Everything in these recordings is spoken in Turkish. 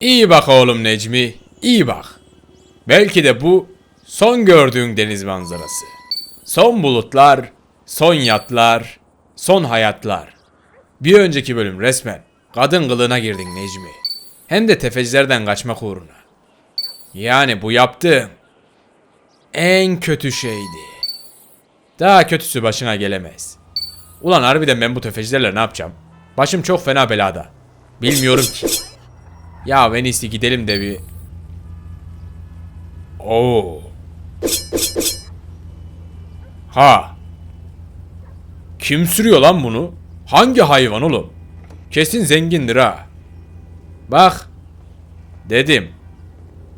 İyi bak oğlum Necmi, iyi bak. Belki de bu son gördüğün deniz manzarası. Son bulutlar, son yatlar, son hayatlar. Bir önceki bölüm resmen kadın kılığına girdin Necmi. Hem de tefecilerden kaçmak uğruna. Yani bu yaptığın en kötü şeydi. Daha kötüsü başına gelemez. Ulan harbiden ben bu tefecilerle ne yapacağım? Başım çok fena belada. Bilmiyorum ki. Ya en gidelim de bir... Oo. Ha. Kim sürüyor lan bunu? Hangi hayvan oğlum? Kesin zengindir ha. Bak. Dedim.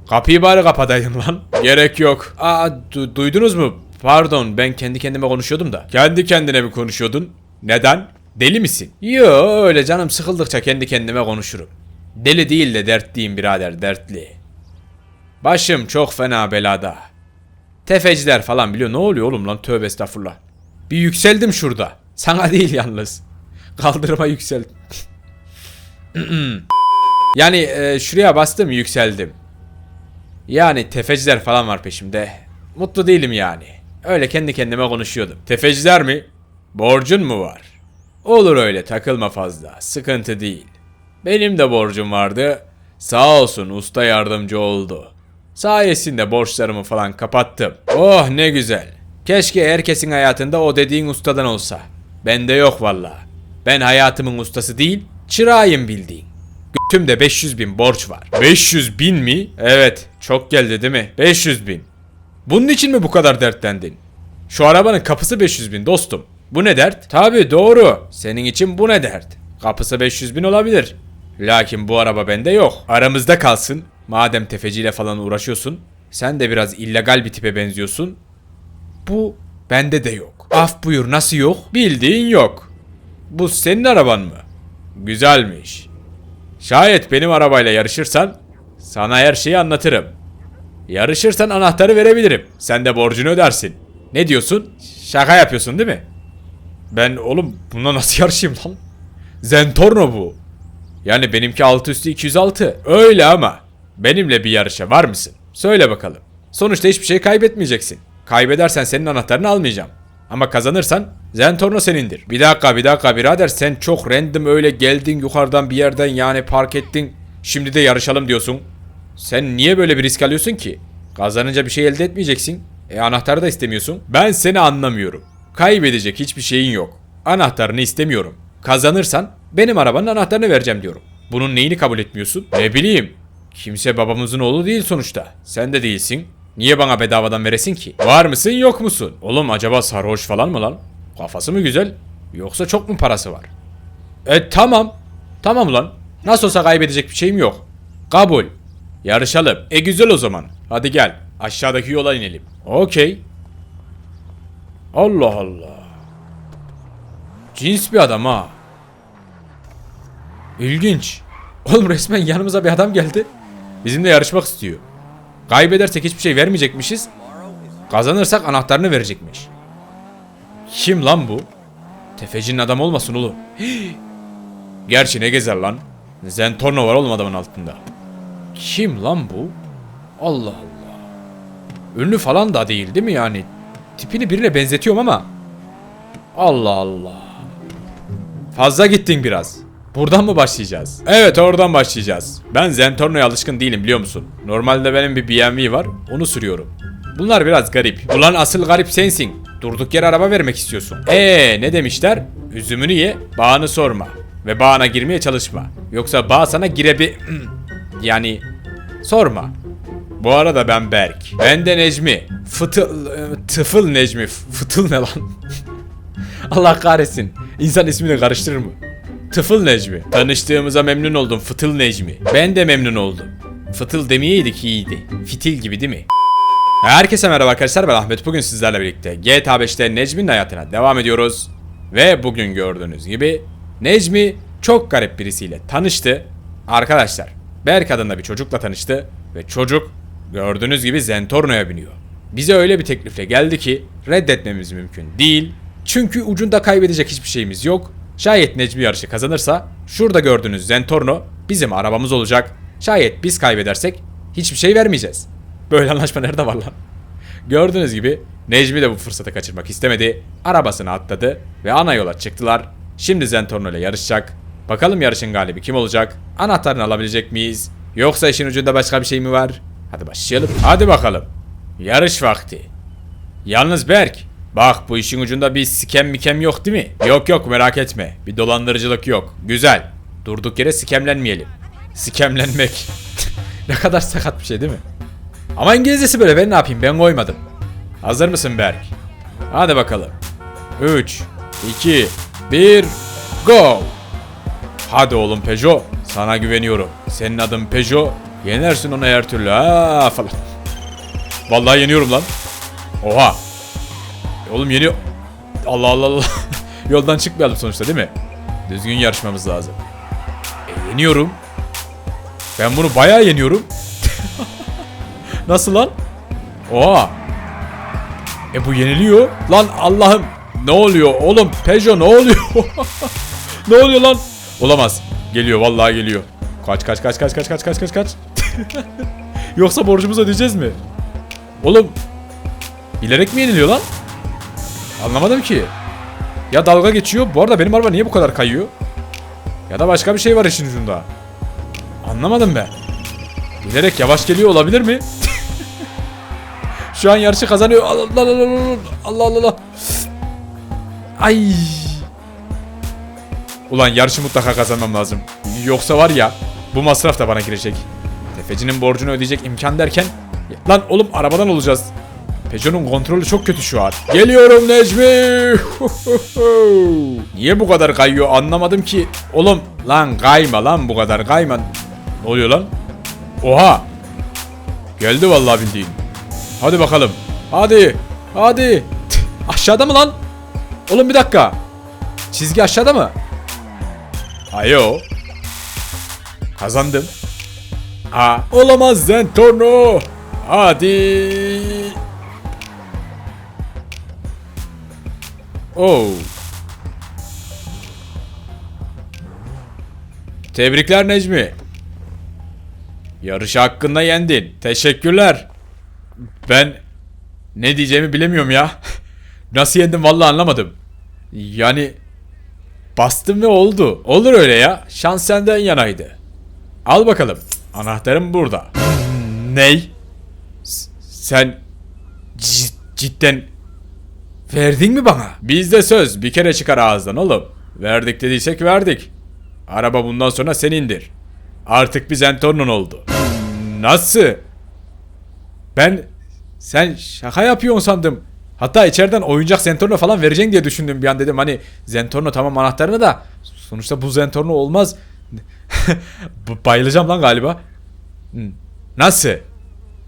Kapıyı bari kapataydın lan. Gerek yok. Aa du- duydunuz mu? Pardon ben kendi kendime konuşuyordum da. Kendi kendine mi konuşuyordun? Neden? Deli misin? Yo öyle canım sıkıldıkça kendi kendime konuşurum. Deli değil de dertliyim birader dertli. Başım çok fena belada. Tefeciler falan biliyor ne oluyor oğlum lan tövbe estağfurullah. Bir yükseldim şurada. Sana değil yalnız. Kaldırıma yükseldim. yani e, şuraya bastım yükseldim. Yani tefeciler falan var peşimde. Mutlu değilim yani. Öyle kendi kendime konuşuyordum. Tefeciler mi? Borcun mu var? Olur öyle takılma fazla. Sıkıntı değil. Benim de borcum vardı. Sağ olsun usta yardımcı oldu. Sayesinde borçlarımı falan kapattım. Oh ne güzel. Keşke herkesin hayatında o dediğin ustadan olsa. Bende yok valla. Ben hayatımın ustası değil, çırağıyım bildiğin. Tümde 500 bin borç var. 500 bin mi? Evet. Çok geldi değil mi? 500 bin. Bunun için mi bu kadar dertlendin? Şu arabanın kapısı 500 bin dostum. Bu ne dert? Tabi doğru. Senin için bu ne dert? Kapısı 500 bin olabilir. Lakin bu araba bende yok. Aramızda kalsın. Madem tefeciyle falan uğraşıyorsun. Sen de biraz illegal bir tipe benziyorsun. Bu bende de yok. Af buyur nasıl yok? Bildiğin yok. Bu senin araban mı? Güzelmiş. Şayet benim arabayla yarışırsan sana her şeyi anlatırım. Yarışırsan anahtarı verebilirim. Sen de borcunu ödersin. Ne diyorsun? Şaka yapıyorsun değil mi? Ben oğlum bununla nasıl yarışayım lan? Zentorno bu. Yani benimki altı üstü 206. Öyle ama. Benimle bir yarışa var mısın? Söyle bakalım. Sonuçta hiçbir şey kaybetmeyeceksin. Kaybedersen senin anahtarını almayacağım. Ama kazanırsan Zentorno senindir. Bir dakika bir dakika birader sen çok random öyle geldin yukarıdan bir yerden yani park ettin. Şimdi de yarışalım diyorsun. Sen niye böyle bir risk alıyorsun ki? Kazanınca bir şey elde etmeyeceksin. E anahtarı da istemiyorsun. Ben seni anlamıyorum. Kaybedecek hiçbir şeyin yok. Anahtarını istemiyorum. Kazanırsan benim arabanın anahtarını vereceğim diyorum. Bunun neyini kabul etmiyorsun? Ne bileyim. Kimse babamızın oğlu değil sonuçta. Sen de değilsin. Niye bana bedavadan veresin ki? Var mısın yok musun? Oğlum acaba sarhoş falan mı lan? Kafası mı güzel? Yoksa çok mu parası var? E tamam. Tamam lan. Nasıl olsa kaybedecek bir şeyim yok. Kabul. Yarışalım. E güzel o zaman. Hadi gel. Aşağıdaki yola inelim. Okey. Allah Allah. Cins bir adam ha. İlginç. Oğlum resmen yanımıza bir adam geldi. Bizimle yarışmak istiyor. Kaybedersek hiçbir şey vermeyecekmişiz. Kazanırsak anahtarını verecekmiş. Kim lan bu? Tefecinin adam olmasın oğlum. Gerçi ne gezer lan? Zentorno var oğlum adamın altında. Kim lan bu? Allah Allah. Ünlü falan da değil değil mi yani? Tipini birine benzetiyorum ama. Allah Allah. Fazla gittin biraz. Buradan mı başlayacağız? Evet oradan başlayacağız. Ben Zentorno'ya alışkın değilim biliyor musun? Normalde benim bir BMW var. Onu sürüyorum. Bunlar biraz garip. Ulan asıl garip sensin. Durduk yere araba vermek istiyorsun. Eee ne demişler? Üzümünü ye, bağını sorma. Ve bağına girmeye çalışma. Yoksa bağ sana girebi... yani sorma. Bu arada ben Berk. Ben de Necmi. Fıtıl... e, Tıfıl Necmi. Fıtıl ne lan? Allah kahretsin. İnsan ismini karıştırır mı? Tıfıl Necmi. Tanıştığımıza memnun oldum Fıtıl Necmi. Ben de memnun oldum. Fıtıl demeyeydik iyiydi. Fitil gibi değil mi? Herkese merhaba arkadaşlar ben Ahmet. Bugün sizlerle birlikte GTA 5'te Necmi'nin hayatına devam ediyoruz. Ve bugün gördüğünüz gibi Necmi çok garip birisiyle tanıştı. Arkadaşlar Berk adında bir çocukla tanıştı. Ve çocuk gördüğünüz gibi Zentorno'ya biniyor. Bize öyle bir teklifle geldi ki reddetmemiz mümkün değil. Çünkü ucunda kaybedecek hiçbir şeyimiz yok. Şayet Necmi yarışı kazanırsa şurada gördüğünüz Zentorno bizim arabamız olacak. Şayet biz kaybedersek hiçbir şey vermeyeceğiz. Böyle anlaşma nerede var lan? Gördüğünüz gibi Necmi de bu fırsatı kaçırmak istemedi. Arabasına atladı ve ana yola çıktılar. Şimdi Zentorno ile yarışacak. Bakalım yarışın galibi kim olacak? Anahtarını alabilecek miyiz? Yoksa işin ucunda başka bir şey mi var? Hadi başlayalım. Hadi bakalım. Yarış vakti. Yalnız Berk, bak bu işin ucunda bir sikem mikem yok değil mi? Yok yok merak etme. Bir dolandırıcılık yok. Güzel. Durduk yere sikemlenmeyelim. Sikemlenmek. ne kadar sakat bir şey değil mi? Ama İngilizcesi böyle ben ne yapayım ben koymadım. Hazır mısın Berk? Hadi bakalım. 3, 2, 1, go! Hadi oğlum Peugeot. Sana güveniyorum. Senin adın Peugeot. Yenersin onu her türlü ha falan. Vallahi yeniyorum lan. Oha. Oğlum yeniyor. Allah Allah Allah. Yoldan çıkmayalım sonuçta değil mi? Düzgün yarışmamız lazım. E, yeniyorum. Ben bunu bayağı yeniyorum. Nasıl lan? Oha. E bu yeniliyor. Lan Allah'ım. Ne oluyor oğlum? Peugeot ne oluyor? ne oluyor lan? Olamaz. Geliyor vallahi geliyor. Kaç kaç kaç kaç kaç kaç kaç kaç kaç. Yoksa borcumuzu ödeyeceğiz mi? Oğlum bilerek mi yeniliyor lan? Anlamadım ki. Ya dalga geçiyor. Bu arada benim araba niye bu kadar kayıyor? Ya da başka bir şey var işin ucunda. Anlamadım ben. Bilerek yavaş geliyor olabilir mi? Şu an yarışı kazanıyor. Allah Allah Allah Allah Allah Allah. Ay. Ulan yarışı mutlaka kazanmam lazım. Yoksa var ya bu masraf da bana girecek. Tefecinin borcunu ödeyecek imkan derken lan oğlum arabadan olacağız. Peugeot'un kontrolü çok kötü şu an. Geliyorum Necmi. Niye bu kadar kayıyor anlamadım ki. Oğlum lan kayma lan bu kadar kayma. Ne oluyor lan? Oha. Geldi vallahi bildiğin. Hadi bakalım. Hadi. Hadi. Tüh, Aşağıda mı lan? Oğlum bir dakika. Çizgi aşağıda mı? Ayo. Kazandım. Ha, olamaz Zentorno. Hadi. Oh. Tebrikler Necmi. Yarış hakkında yendin. Teşekkürler. Ben ne diyeceğimi bilemiyorum ya. Nasıl yendim vallahi anlamadım. Yani bastım ve oldu. Olur öyle ya. Şans senden yanaydı. Al bakalım. Anahtarım burada. Ney? Sen cid- cidden verdin mi bana? Bizde söz bir kere çıkar ağızdan oğlum. Verdik dediysek verdik. Araba bundan sonra senindir. Artık bir Zentorno'nun oldu. Nasıl? Ben sen şaka yapıyorsun sandım. Hatta içeriden oyuncak Zentorno falan vereceksin diye düşündüm bir an dedim hani Zentorno tamam anahtarını da sonuçta bu Zentorno olmaz. Bayılacağım lan galiba. Nasıl?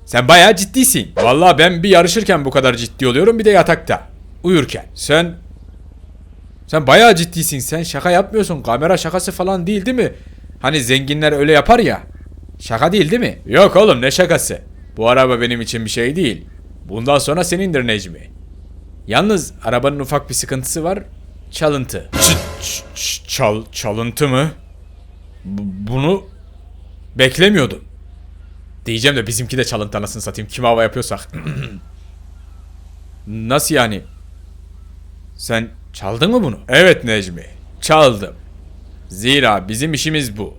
Sen bayağı ciddisin. Vallahi ben bir yarışırken bu kadar ciddi oluyorum bir de yatakta. Uyurken. Sen sen bayağı ciddisin. Sen şaka yapmıyorsun. Kamera şakası falan değil değil mi? Hani zenginler öyle yapar ya. Şaka değil değil mi? Yok oğlum ne şakası. Bu araba benim için bir şey değil. Bundan sonra senindir Necmi. Yalnız arabanın ufak bir sıkıntısı var. Çalıntı. çal, çalıntı mı? Bu- bunu beklemiyordum. Diyeceğim de bizimki de çalıntı anasını satayım. Kim hava yapıyorsak. Nasıl yani? Sen çaldın mı bunu? Evet Necmi. Çaldım. Zira bizim işimiz bu.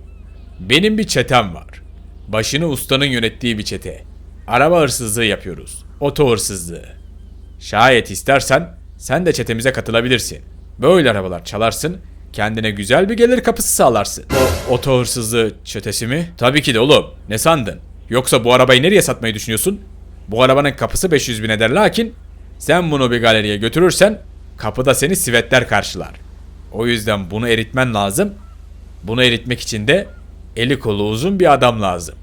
Benim bir çetem var. Başını ustanın yönettiği bir çete. Araba hırsızlığı yapıyoruz. Oto hırsızlığı. Şayet istersen sen de çetemize katılabilirsin. Böyle arabalar çalarsın, kendine güzel bir gelir kapısı sağlarsın. O oto hırsızlığı çetesi mi? Tabii ki de oğlum. Ne sandın? Yoksa bu arabayı nereye satmayı düşünüyorsun? Bu arabanın kapısı 500 bin eder lakin sen bunu bir galeriye götürürsen kapıda seni sivetler karşılar. O yüzden bunu eritmen lazım. Bunu eritmek için de eli kolu uzun bir adam lazım.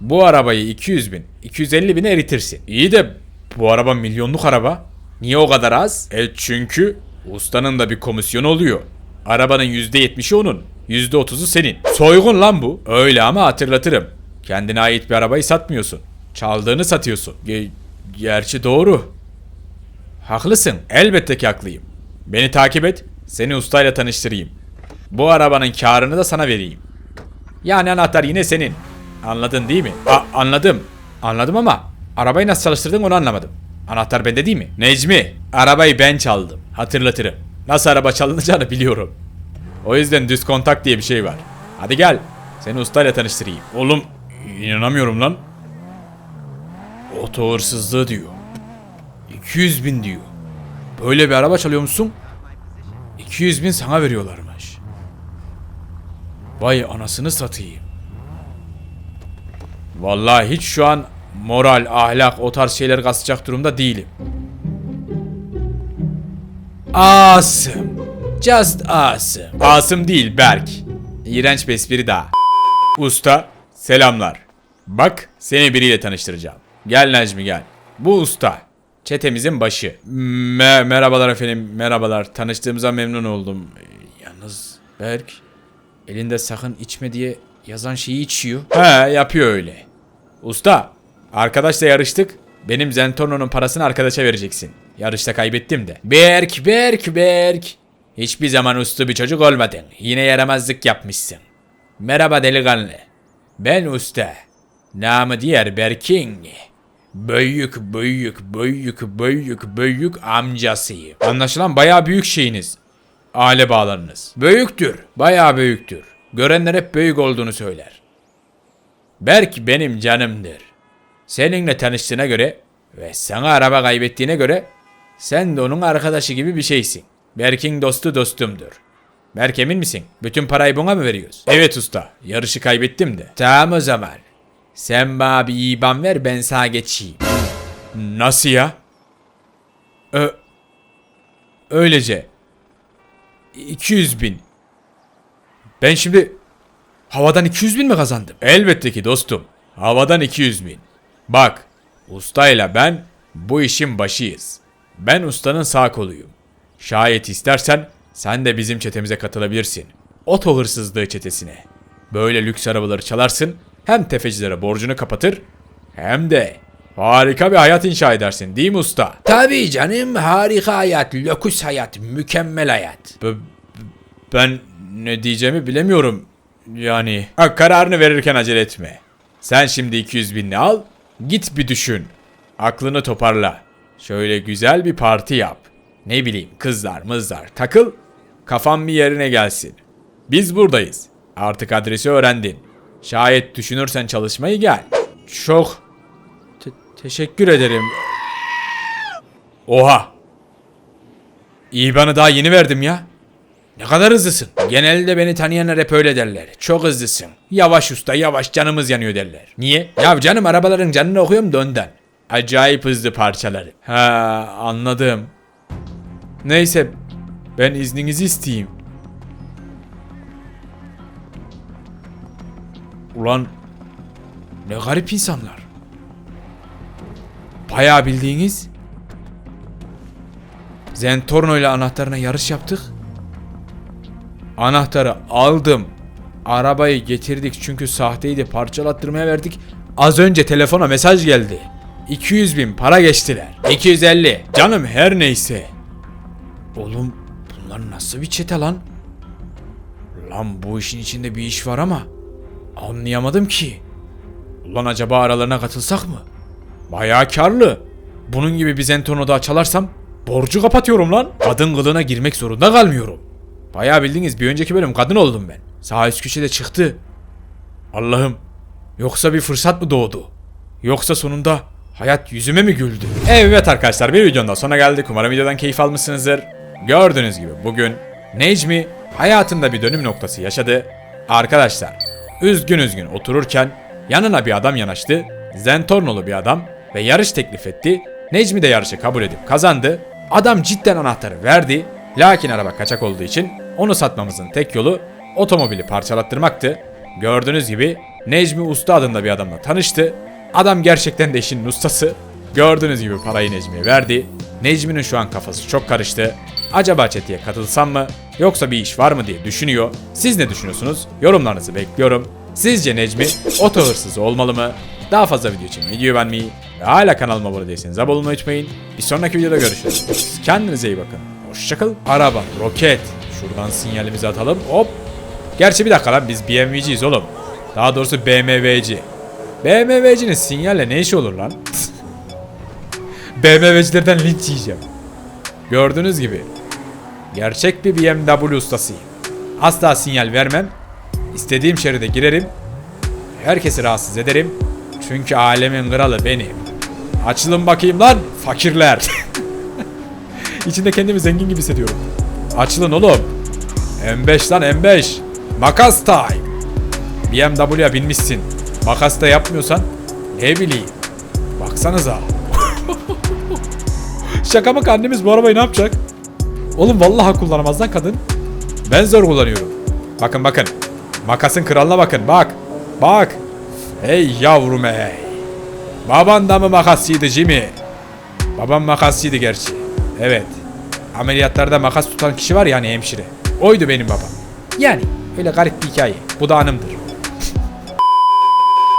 Bu arabayı 200 bin, 250 bine eritirsin. İyi de bu araba milyonluk araba. Niye o kadar az? E çünkü ustanın da bir komisyonu oluyor. Arabanın %70'i onun, %30'u senin. Soygun lan bu. Öyle ama hatırlatırım. Kendine ait bir arabayı satmıyorsun. Çaldığını satıyorsun. Ge- gerçi doğru. Haklısın. Elbette ki haklıyım. Beni takip et. Seni ustayla tanıştırayım. Bu arabanın karını da sana vereyim. Yani anahtar yine senin. Anladın değil mi? A- anladım. Anladım ama arabayı nasıl çalıştırdın onu anlamadım. Anahtar bende değil mi? Necmi, arabayı ben çaldım. Hatırlatırım. Nasıl araba çalınacağını biliyorum. O yüzden düz kontak diye bir şey var. Hadi gel. Seni ustayla tanıştırayım. Oğlum inanamıyorum lan. Oto hırsızlığı diyor. 200 bin diyor. Böyle bir araba çalıyor musun? 200 bin sana veriyorlarmış. Vay anasını satayım. Vallahi hiç şu an moral, ahlak o tarz şeyler kasacak durumda değilim. Awesome. Just awesome. Awesome değil Berk. İğrenç bir espri daha. Usta, selamlar. Bak, seni biriyle tanıştıracağım. Gel Necmi gel. Bu usta. Çetemizin başı. Me- merhabalar efendim, merhabalar. Tanıştığımıza memnun oldum. Yalnız Berk, elinde sakın içme diye yazan şeyi içiyor. He, yapıyor öyle. Usta, arkadaşla yarıştık. Benim Zentorno'nun parasını arkadaşa vereceksin. Yarışta kaybettim de. Berk, Berk, Berk. Hiçbir zaman uslu bir çocuk olmadın. Yine yaramazlık yapmışsın. Merhaba delikanlı. Ben usta. Namı diğer Berking. Büyük, büyük, büyük, büyük, büyük amcasıyım. Anlaşılan bayağı büyük şeyiniz. Aile bağlarınız. Büyüktür, bayağı büyüktür. Görenler hep büyük olduğunu söyler. Berk benim canımdır. Seninle tanıştığına göre ve sana araba kaybettiğine göre sen de onun arkadaşı gibi bir şeysin. Berk'in dostu dostumdur. Berk emin misin? Bütün parayı buna mı veriyoruz? Evet usta. Yarışı kaybettim de. Tamam o zaman. Sen bana bir IBAN ver ben sana geçeyim. Nasıl ya? Ö Öylece. 200 bin. Ben şimdi havadan 200 bin mi kazandım? Elbette ki dostum. Havadan 200 bin. Bak, ustayla ben bu işin başıyız. Ben ustanın sağ koluyum. Şayet istersen sen de bizim çetemize katılabilirsin. Oto hırsızlığı çetesine. Böyle lüks arabaları çalarsın, hem tefecilere borcunu kapatır, hem de harika bir hayat inşa edersin değil mi usta? Tabii canım, harika hayat, lüküs hayat, mükemmel hayat. ben ne diyeceğimi bilemiyorum. Yani... Ha, kararını verirken acele etme. Sen şimdi 200 binini al, git bir düşün. Aklını toparla. Şöyle güzel bir parti yap. Ne bileyim kızlar mızlar takıl, kafan bir yerine gelsin. Biz buradayız. Artık adresi öğrendin. Şayet düşünürsen çalışmayı gel. Çok te- teşekkür ederim. Oha. İban'ı daha yeni verdim ya. Ne kadar hızlısın. Genelde beni tanıyanlar hep öyle derler. Çok hızlısın. Yavaş usta yavaş canımız yanıyor derler. Niye? Ya canım arabaların canını okuyorum da ondan. Acayip hızlı parçaları. Ha anladım. Neyse ben izninizi isteyeyim. Ulan ne garip insanlar. Bayağı bildiğiniz Zentorno ile anahtarına yarış yaptık. Anahtarı aldım. Arabayı getirdik çünkü sahteydi parçalattırmaya verdik. Az önce telefona mesaj geldi. 200 bin para geçtiler. 250. Canım her neyse. Oğlum bunlar nasıl bir çete lan? Lan bu işin içinde bir iş var ama anlayamadım ki. Ulan acaba aralarına katılsak mı? Bayağı karlı. Bunun gibi bir zentorno daha çalarsam borcu kapatıyorum lan. Kadın kılığına girmek zorunda kalmıyorum. Bayağı bildiğiniz bir önceki bölüm kadın oldum ben. Sağ üst köşede çıktı. Allah'ım. Yoksa bir fırsat mı doğdu? Yoksa sonunda hayat yüzüme mi güldü? Evet arkadaşlar bir videonun da sonuna geldik. Umarım videodan keyif almışsınızdır. Gördüğünüz gibi bugün Necmi hayatında bir dönüm noktası yaşadı. Arkadaşlar üzgün üzgün otururken yanına bir adam yanaştı. Zentornolu bir adam ve yarış teklif etti. Necmi de yarışı kabul edip kazandı. Adam cidden anahtarı verdi. Lakin araba kaçak olduğu için onu satmamızın tek yolu otomobili parçalattırmaktı. Gördüğünüz gibi Necmi Usta adında bir adamla tanıştı. Adam gerçekten de işinin ustası. Gördüğünüz gibi parayı Necmi'ye verdi. Necmi'nin şu an kafası çok karıştı. Acaba çeteye katılsam mı yoksa bir iş var mı diye düşünüyor. Siz ne düşünüyorsunuz? Yorumlarınızı bekliyorum. Sizce Necmi oto hırsızı olmalı mı? Daha fazla video için videoyu beğenmeyi ve hala kanalıma abone değilseniz abone olmayı unutmayın. Bir sonraki videoda görüşürüz. Kendinize iyi bakın. Hoşçakalın. Araba, roket. Şuradan sinyalimizi atalım. Hop. Gerçi bir dakika lan biz BMW'ciyiz oğlum. Daha doğrusu BMW'ci. BMW'cinin sinyalle ne işi olur lan? BMW'cilerden linç yiyeceğim. Gördüğünüz gibi gerçek bir BMW ustasıyım. Asla sinyal vermem. İstediğim şeride girerim. Herkesi rahatsız ederim. Çünkü alemin kralı benim. Açılın bakayım lan fakirler. İçinde kendimi zengin gibi hissediyorum. Açılın oğlum. M5 lan M5. Makas time. BMW'ye binmişsin. Makas da yapmıyorsan ne bileyim. Baksanıza. Şaka mı annemiz bu arabayı ne yapacak? Oğlum vallahi kullanamaz lan kadın. Ben zor kullanıyorum. Bakın bakın. Makasın kralına bakın bak. Bak. Hey yavrum hey. Baban da mı makasçıydı Jimmy? Babam makasçıydı gerçi. Evet. Ameliyatlarda makas tutan kişi var yani hemşire. Oydu benim babam. Yani öyle garip bir hikaye. Bu da anımdır.